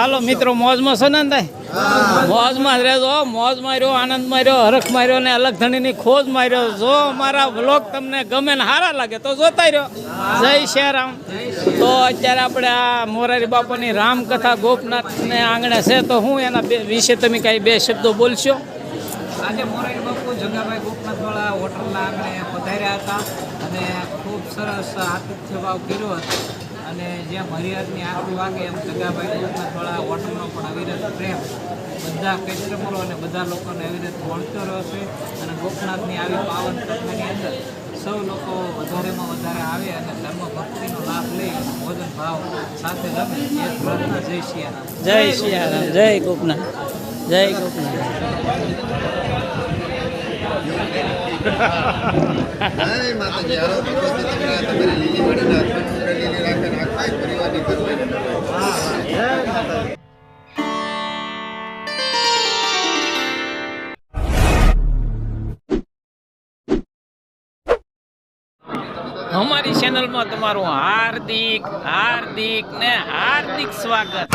હાલો મિત્રો, મોજમાં છો ને તાય મોજમાં રહેજો, મોજ માર્યો, આનંદ માર્યો, હરખ માર્યો ને અલગ ધણીની ખોજ માર્યો. જો મારા વ્લોગ તમને ગમે ને સારા લાગે તો જોતા રહ્યો. જય શ્રી રામ તો અત્યારે આપણે આ મોરારી બાપાની રામકથા ગોપનાથને આંગણે છે, તો હું એના બે વિશે તમે કાંઈ બે શબ્દો બોલશો? આજે મોરારી બાપુ જગાભાઈ ગોપનાથવાળા હોટલના આંગણે પધાર્યા હતા અને ખૂબ સરસ આતિથ્ય ભાવ કર્યો હતો. અને જેમ હરિહરની આરતી વાગે એમ સગાભાઈ થોડા હોટલનો પણ અવિરત પ્રેમ. બધા કસ્ટમરો અને બધા લોકોને અવિરત મળતો રહેશે અને ગોપનાથની આવી પાવન કથાની અંદર સૌ લોકો વધારેમાં વધારે આવે અને ધર્મ ભક્તિનો લાભ લઈ અને ભોજન ભાવ સાથે રમે. એ પ્રાર્થના જય શિયારામ. જય શિયારામ જય ગોપનાથ જય ગોપનાથ. જય માતાજી અમારી ચેનલમાં તમારું હાર્દિક હાર્દિક ને હાર્દિક સ્વાગત.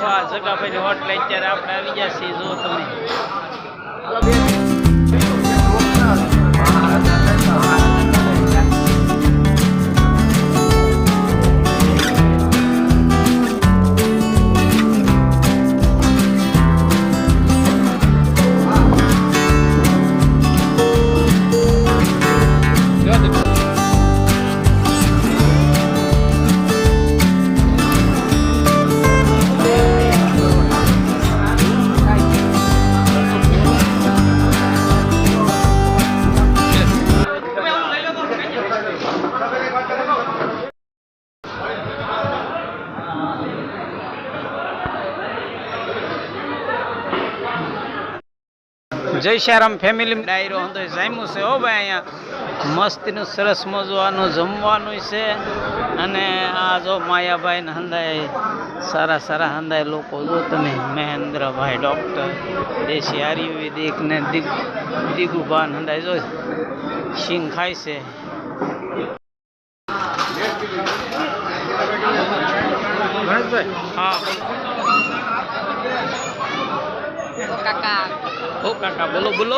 છો. આ જગાભાઈ હોટલ અત્યારે આપણે આવી ગયા છીએ જો તમે. જય શ્યારામ ફેમિલી ડાયરો હતો જામ્યું છે હો ભાઈ અહીંયા. મસ્તીનું સરસ મજવાનું જમવાનું છે. અને આ જો માયાભાઈ ને હંદાય સારા સારા હંદાય લોકો જો તમે. મહેન્દ્રભાઈ ડૉક્ટર દેશી આયુર્વેદિક ને દિગ દિગુભાન હંદાય જો સિંગ ખાય છે. હા. કાકા. ઓ કાકા બોલો બોલો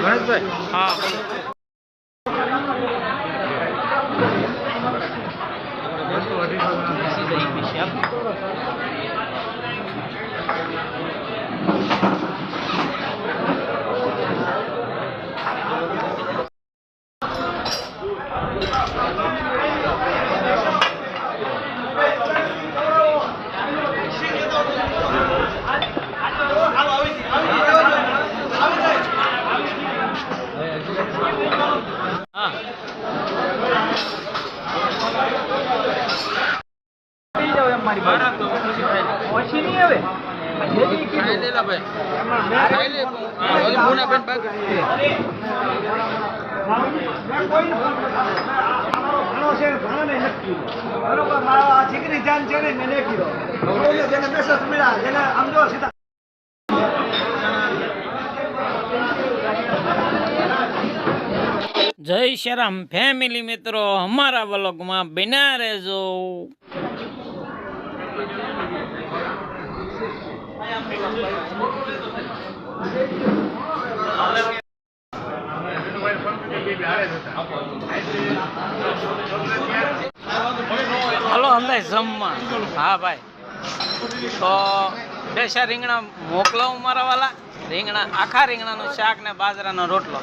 ગણેશભાઈ હા હા જીગરી જાન છે ને મેં કીધો જેને મેસેજ મળ્યા જેને આમ જો સીધા. જય શ્રીરામ ફેમિલી મિત્રો, અમારા વ્લોગમાં બિના રહેજો. હલો અંદાજ જમવા. હા ભાઈ. તો દેશા રીંગણા મોકલાવું મારા વાલા. રીંગણા, આખા રીંગણાનું શાક ને બાજરાનો રોટલો.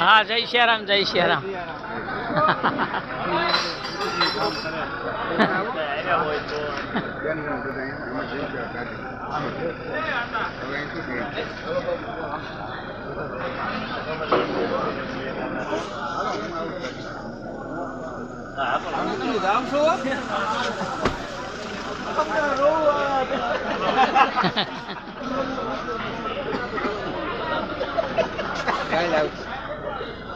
હા જય શ્યારામ જય શ્યારામ. રામ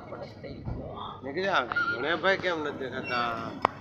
પડે મેં કીધું આ ગણેશભાઈ કેમ નથી દેખાતા?